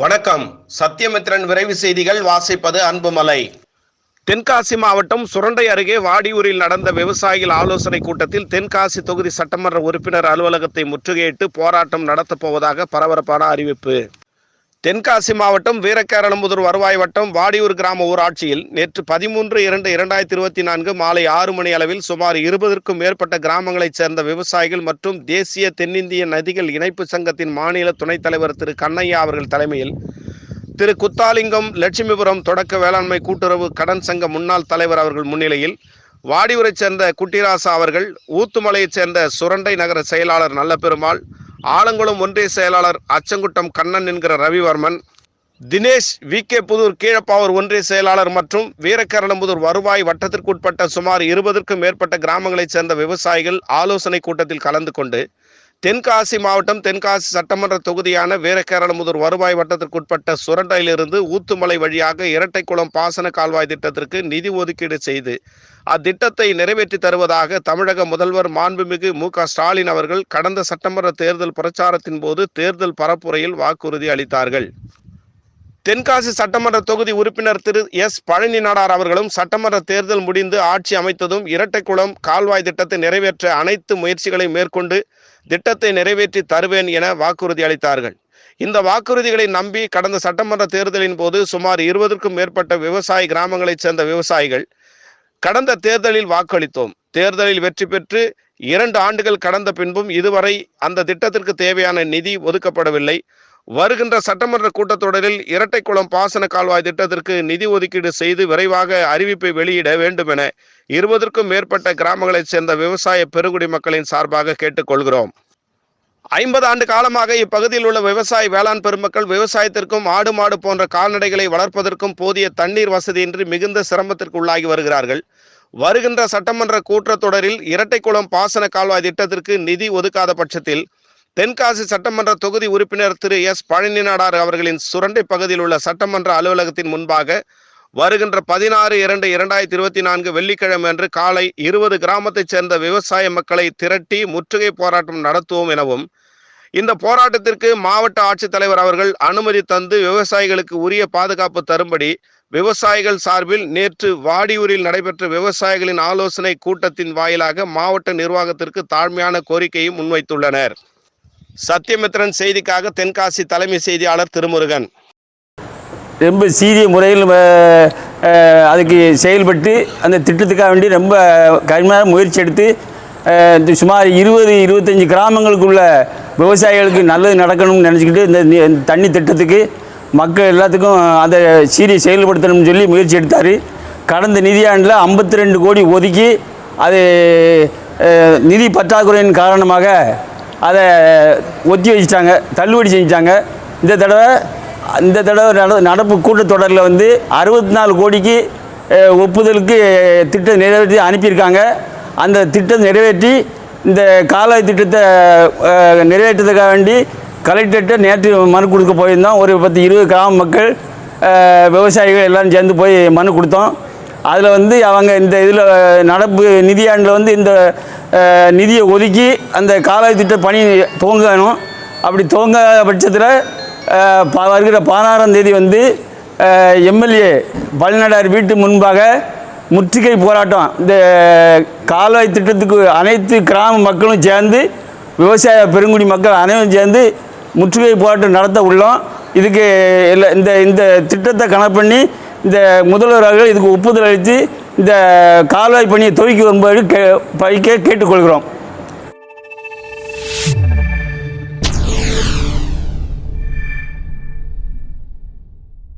வணக்கம். சத்தியமித்ரன் விரைவு செய்திகள் வாசிப்பது அன்புமலை. தென்காசி மாவட்டம் சுரண்டை அருகே வாடியூரில் நடந்த விவசாயிகள் ஆலோசனை கூட்டத்தில் தென்காசி தொகுதி சட்டமன்ற உறுப்பினர் அலுவலகத்தை முற்றுகையிட்டு போராட்டம் நடத்தப் போவதாக பரபரப்பான அறிவிப்பு. தென்காசி மாவட்டம் வீரகேரளமுதூர் வருவாய் வட்டம் வாடியூர் கிராம ஊராட்சியில் நேற்று பதிமூன்று இரண்டு இரண்டாயிரத்தி இருபத்தி நான்கு மாலை ஆறு மணி அளவில் சுமார் இருபதற்கும் மேற்பட்ட கிராமங்களைச் சேர்ந்த விவசாயிகள் மற்றும் தேசிய தென்னிந்திய நதிகள் இணைப்பு சங்கத்தின் மாநில துணைத் தலைவர் திரு கண்ணையா அவர்கள் தலைமையில் திரு குத்தாலிங்கம் லட்சுமிபுரம் தொடக்க வேளாண்மை கூட்டுறவு கடன் சங்க முன்னாள் தலைவர் அவர்கள் முன்னிலையில் வாடியூரைச் சேர்ந்த குட்டிராசா அவர்கள் ஊத்துமலையைச் சேர்ந்த சுரண்டை நகர செயலாளர் நல்லபெருமாள் ஆலங்குளம் ஒன்றிய செயலாளர் அச்சங்குட்டம் கண்ணன் என்கிற ரவிவர்மன் தினேஷ் வி. கே. புதூர் கீழப்பாவூர் ஒன்றிய செயலாளர் மற்றும் வீரக்கரளம்புதூர் வருவாய் வட்டத்திற்குட்பட்ட சுமார் இருபதற்கும் மேற்பட்ட கிராமங்களைச் சேர்ந்த விவசாயிகள் ஆலோசனை கூட்டத்தில் கலந்து கொண்டு தென்காசி மாவட்டம் தென்காசி சட்டமன்ற தொகுதியான வீரகேரளமுதூர் வருவாய் வட்டத்திற்குட்பட்ட சுரண்டையிலிருந்து ஊத்துமலை வழியாக இரட்டைக்குளம் பாசன கால்வாய் திட்டத்திற்கு நிதி ஒதுக்கீடு செய்து அத்திட்டத்தை நிறைவேற்றி தருவதாக தமிழக முதல்வர் மாண்புமிகு மு க ஸ்டாலின் அவர்கள் கடந்த சட்டமன்ற தேர்தல் பிரச்சாரத்தின் போது தேர்தல் பரப்புரையில் வாக்குறுதி அளித்தார்கள். தென்காசி சட்டமன்ற தொகுதி உறுப்பினர் திரு எஸ் பழனி நாடார் அவர்களும் சட்டமன்ற தேர்தல் முடிந்து ஆட்சி அமைத்ததும் இரட்டைக்குளம் கால்வாய் திட்டத்தை நிறைவேற்ற அனைத்து முயற்சிகளையும் மேற்கொண்டு திட்டத்தை நிறைவேற்றி தருவேன் என வாக்குறுதி அளித்தார்கள். இந்த வாக்குறுதிகளை நம்பி கடந்த சட்டமன்ற தேர்தலின் போது சுமார் இருபதற்கும் மேற்பட்ட விவசாய கிராமங்களைச் சேர்ந்த விவசாயிகள் கடந்த தேர்தலில் வாக்களித்தோம். தேர்தலில் வெற்றி பெற்று இரண்டு ஆண்டுகள் கடந்த பின்பும் இதுவரை அந்த திட்டத்திற்கு தேவையான நிதி ஒதுக்கப்படவில்லை. வருகின்ற சட்டமன்ற கூட்டத்தொடரில் இரட்டைக்குளம் பாசன கால்வாய் திட்டத்திற்கு நிதி ஒதுக்கீடு செய்து விரைவாக அறிவிப்பை வெளியிட வேண்டும் என இருபதற்கும் மேற்பட்ட கிராமங்களைச் சேர்ந்த விவசாய பெருங்குடி மக்களின் சார்பாக கேட்டுக்கொள்கிறோம் ஐம்பது ஆண்டு காலமாக இப்பகுதியில் உள்ள விவசாய வேளாண் பெருமக்கள் விவசாயத்திற்கும் ஆடு மாடு போன்ற கால்நடைகளை வளர்ப்பதற்கும் போதிய தண்ணீர் வசதியின்றி மிகுந்த சிரமத்திற்கு உள்ளாகி வருகிறார்கள். வருகின்ற சட்டமன்ற கூட்டத்தொடரில் இரட்டைக்குளம் பாசன கால்வாய் திட்டத்திற்கு நிதி ஒதுக்காத பட்சத்தில் தென்காசி சட்டமன்ற தொகுதி உறுப்பினர் திரு எஸ் பழனிநாடார் அவர்களின் சுரண்டை பகுதியில் உள்ள சட்டமன்ற அலுவலகத்தின் முன்பாக வருகின்ற பதினாறு இரண்டு இரண்டாயிரத்தி இருபத்தி நான்கு வெள்ளிக்கிழமை அன்று காலை இருபது கிராமத்தைச் சேர்ந்த விவசாய மக்களை திரட்டி முற்றுகை போராட்டம் நடத்துவோம் எனவும் இந்த போராட்டத்திற்கு மாவட்ட ஆட்சித்தலைவர் அவர்கள் அனுமதி தந்து விவசாயிகளுக்கு உரிய பாதுகாப்பு தரும்படி விவசாயிகள் சார்பில் நேற்று வாடியூரில் நடைபெற்ற விவசாயிகளின் ஆலோசனை கூட்டத்தின் வாயிலாக மாவட்ட நிர்வாகத்திற்கு தாழ்மையான கோரிக்கையை முன்வைத்துள்ளனர். சத்யமித்ரன் செய்திக்காக தென்காசி தலைமை செய்தியாளர் திருமுருகன். ரொம்ப சீரிய முறையில் அதுக்கு செயல்பட்டு அந்த திட்டத்துக்காக வேண்டி ரொம்ப கடுமையான முயற்சி எடுத்து இந்த சுமார் இருபது இருபத்தஞ்சி கிராமங்களுக்குள்ள விவசாயிகளுக்கு நல்லது நடக்கணும்னு நினச்சிக்கிட்டு இந்த தண்ணி திட்டத்துக்கு மக்கள் எல்லாத்துக்கும் அதை சீரிய செயல்படுத்தணும்னு சொல்லி முயற்சி எடுத்தார். கடந்த நிதியாண்டில் ஐம்பத்தி ரெண்டு கோடி ஒதுக்கி அது நிதி பற்றாக்குறையின் காரணமாக அதை ஒத்தி வச்சிட்டாங்க தள்ளுபடி செஞ்சிட்டாங்க. இந்த தடவை இந்த தடவை நட நடப்பு கூட்டத்தொடரில் வந்து அறுபத்தி நாலு கோடிக்கு ஒப்புதலுக்கு திட்டம் நிறைவேற்றி அனுப்பியிருக்காங்க. அந்த திட்டம் நிறைவேற்றி இந்த கால திட்டத்தை நிறைவேற்றதுக்காக வேண்டி கலெக்டர்கிட்ட நேற்று மனு கொடுக்க போயிருந்தோம். ஒரு பத்து இருபது கிராம மக்கள் விவசாயிகள் எல்லாம் சேர்ந்து போய் மனு கொடுத்தோம். அதில் வந்து அவங்க இந்த இதில் நடப்பு நிதியாண்டில் வந்து இந்த நிதியை ஒதுக்கி அந்த கால்வாய் திட்ட பணி துவங்கணும். அப்படி துவங்காத பட்சத்தில் வருகிற பதினாறாம் தேதி வந்து எம்எல்ஏ பழனிநாடார் வீட்டு முன்பாக முற்றுகை போராட்டம். இந்த கால்வாய் திட்டத்துக்கு அனைத்து கிராம மக்களும் சேர்ந்து விவசாய பெருங்குடி மக்கள் அனைவரும் சேர்ந்து முற்றுகை போராட்டம் நடத்த உள்ளோம். இதுக்கு எல்லா இந்த இந்த திட்டத்தை கணக்கு பண்ணி இந்த முதல்வர் அவர்கள் இதுக்கு ஒப்புதல் அளித்து இந்த கால்வாய் பணியை துவக்கி வரும்போது கே பைக்க கேட்டுக்கொள்கிறோம்.